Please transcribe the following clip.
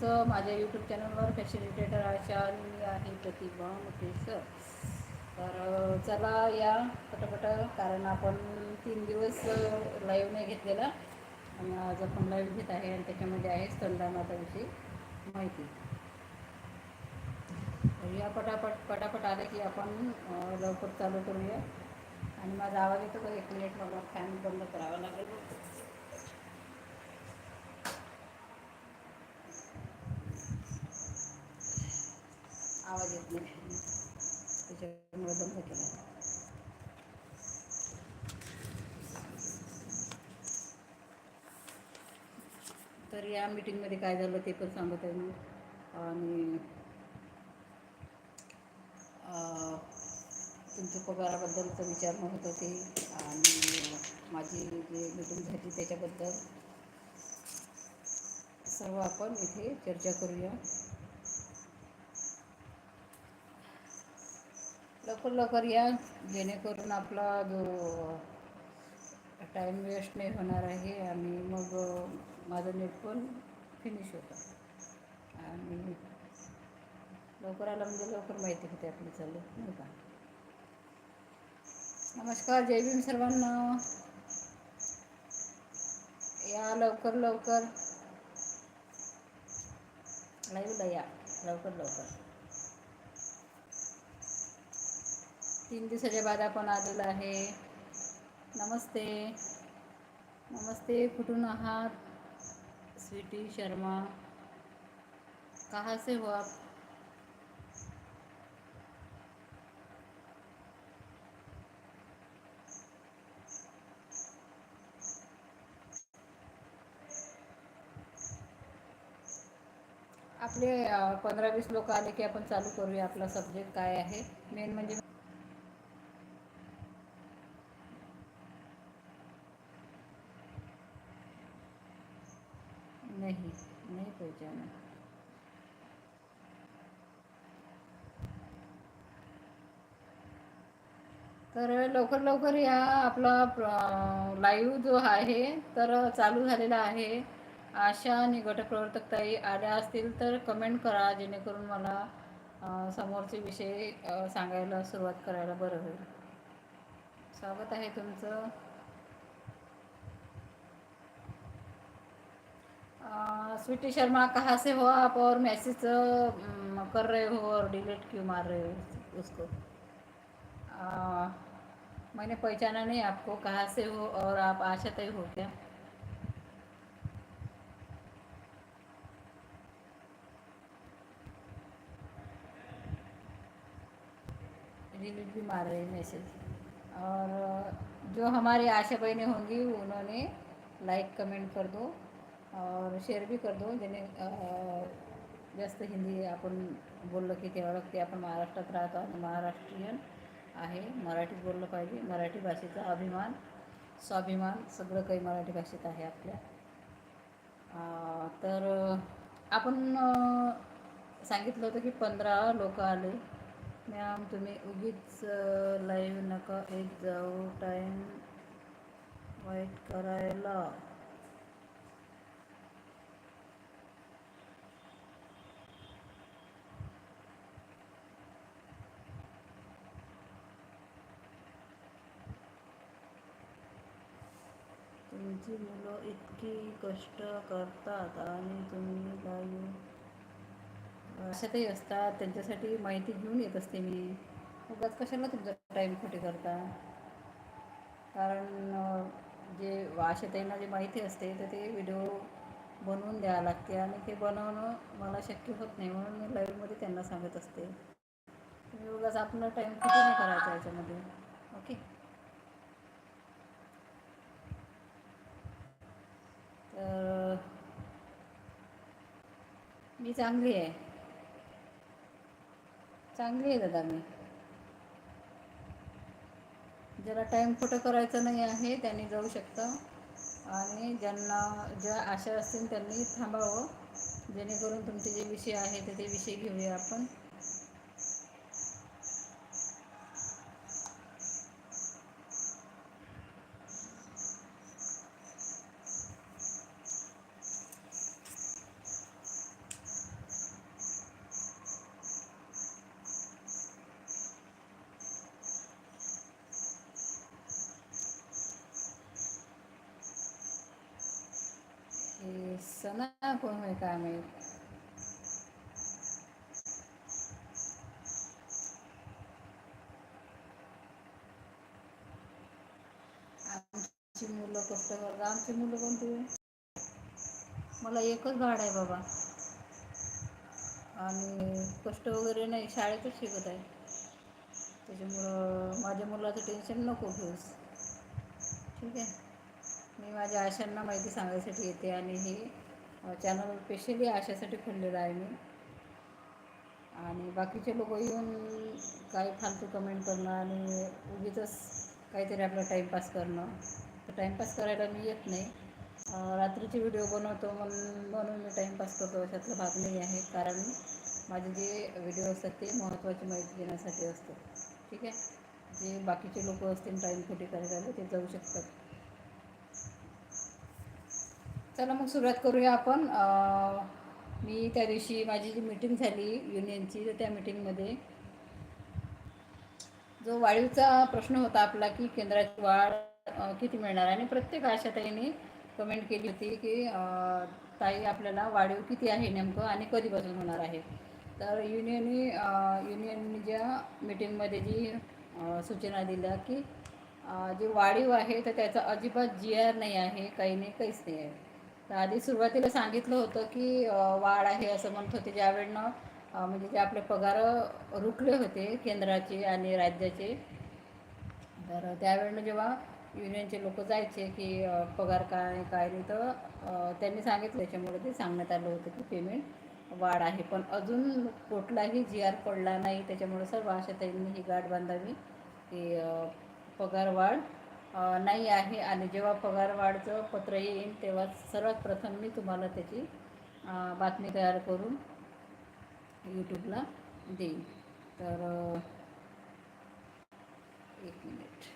Sir माझ्या YouTube चॅनलवर facilitator अशा मी आहे प्रतिभा मुकेसर तर चला या पटापट कारण आपण तीन दिवस लाईव्ह नाही घेतलेला. आणि आज आपण लाईव्ह घेत आहे आणि त्याच्यामध्ये आहे स्तनदानाविषयी माहिती. तर या पटापट पटापट आले की आपण लवकर चालू करूया. आणि माझा आवाज येतो का? एक मिनिट मला फॅन बंद करावा लागेल. आवाज येत नाही. त्याच्यामुळे बंद केला. तर या मीटिंगमध्ये काय झालं ते पण सांगत आहे मी. आणि तुमच्या पगाराबद्दलचं विचारणं होतं ते आणि माझी जे मीटिंग झाली त्याच्याबद्दल. सर्व आपण इथे चर्चा करूया. लवकर लवकर या जेणेकरून आपला जो टाईम वेस्ट नाही होणार आहे आणि मग माझं नेट पण फिनिश होतं. आणि लवकर आलं म्हणजे लवकर माहिती होते आपली चालू नाही का? नमस्कार जय भीम सर्वांना. या लवकर लवकर. लाईव्हला या लवकर लवकर. तीन दिवसाच्या बाद आपण आलेलो आहे. नमस्ते. नमस्ते कुठून आहात? स्वीटी शर्मा. कहाँ से हो आप? आपले पंधरा वीस लोक आले की आपण चालू करूया. आपला सब्जेक्ट काय आहे? मेन म्हणजे नहीं नहीं पहचाना तर लवकर लवकर या आपला लाईव्ह जो आहे तर चालू झालेला आहे. आशा आणि गटप्रवर्तक ताई आल्या असतील तर कमेंट करा जेणेकरून मला समोरचे विषय सांगायला सुरुवात करायला बरं होईल. स्वागत आहे तुमचं. स्वीटी शर्मा कहाँ से हो आप और मैसेज कर रहे हो और डिलीट क्यों मार रहे हो उसको? आ, मैंने पहचाना नहीं आपको कहाँ से हो और आप आशा तय हो क्या? डिलीट भी मार रहे मैसेज। और जो हमारी आशा बहनें होंगी उन्होंने लाइक कमेंट कर दो और शेअर भी कर दो ज्याने जास्त हिंदी आपण बोललो की ते ओळखते आपण महाराष्ट्रात राहतो आणि महाराष्ट्रीयन। आहे. मराठीत बोललं पाहिजे. मराठी भाषेचा अभिमान स्वाभिमान सगळं काही मराठी भाषेत आहे आपल्या. तर आपण सांगितलं होतं की पंधरा लोक आले. मॅम तुम्ही उगीच लाईव्ह नका. एक जाऊ टाईम वाईट करायला. तुमची मुलं इतकी कष्ट करतात आणि तुम्ही काही असे काही असतात त्यांच्यासाठी माहिती घेऊन येत असते मी. उगाच कशाला तुमचा टाईम खोटे करता? कारण जे आशाताईंना जे माहिती असते तर ते व्हिडिओ बनवून द्यावं लागते आणि ते बनवणं मला शक्य होत नाही म्हणून मी लाईव्हमध्ये त्यांना सांगत असते. तुम्ही उगाच आपलं टाईम कुठे नाही करायचा याच्यामध्ये. ओके मी चांगली आहे. चांगली आहे दादा मी. ज्याला टाईम खोटं करायचं नाही आहे त्यांनी जाऊ शकतं. आणि ज्यांना ज्या आशा असतील त्यांनी थांबावं. जेणेकरून तुमचे जे विषय आहे तर ते विषय घेऊया आपण. सना कोण होय काय माहीत आमची मुलं कष्ट करतात आमची मुलं कोणती मला एकच भाड आहे बाबा आणि कष्ट वगैरे नाही शाळेतच शिकत आहे त्याच्यामुळं माझ्या मुलाचं टेन्शन नको घेऊस ठीक आहे मी माझ्या आशांना माहिती सांगायसाठी येते आणि हे चॅनल स्पेशली आशासाठी खोललेलं आहे मी. आणि बाकीचे लोक येऊन काही फालतू कमेंट करणं आणि उगीच काहीतरी आपला टाईमपास करणं. तर टाईमपास करायला मी येत नाही. रात्रीचे व्हिडिओ बनवतो म्हणून म्हणून मी टाईमपास करतो अशातला भाग नाही आहे. कारण माझे जे व्हिडिओ असतात ते महत्त्वाची माहिती देण्यासाठी असतात. ठीक आहे? जे बाकीचे लोक असतील टाईम खोटी करायला ते जाऊ शकतात. चला मग सुरुवात करूया आपण. मी त्या दिवशी माझी जी मीटिंग झाली युनियनची तर त्या मीटिंगमध्ये जो वाढीवचा प्रश्न होता आपला की केंद्राची वाढ किती मिळणार? आणि प्रत्येक आशाताईने कमेंट केली होती की ताई आपल्याला वाढीव किती आहे नेमकं आणि कधीपासून होणार आहे? तर युनियननी युनियनच्या ज्या मीटिंगमध्ये जी सूचना दिल्या की जे वाढीव आहे तर त्याचा अजिबात जी आर नाही आहे काही नाही काहीच नाही आहे. आधी सुरुवातीला सांगितलं होतं की वाढ आहे असं म्हणत होते. ज्यावेळेनं म्हणजे जे आपले पगार रुकले होते केंद्राचे आणि राज्याचे तर त्यावेळेनं जेव्हा युनियनचे लोक जायचे की पगार काय काय नाही तर त्यांनी सांगितलं. त्याच्यामुळे ते सांगण्यात आलं होतं की पेमेंट वाढ आहे. पण अजून कुठलाही जी आर पडला नाही त्याच्यामुळे सर्व अशा त्यांनी ही गाठ बांधावी की पगार वाढ नाही आहे आणि जेव्हा पगारवाढचं पत्र येईल तेव्हा सर्वात प्रथम मी तुम्हाला त्याची बातमी तयार करून यूट्यूबला देईन. तर एक मिनिट.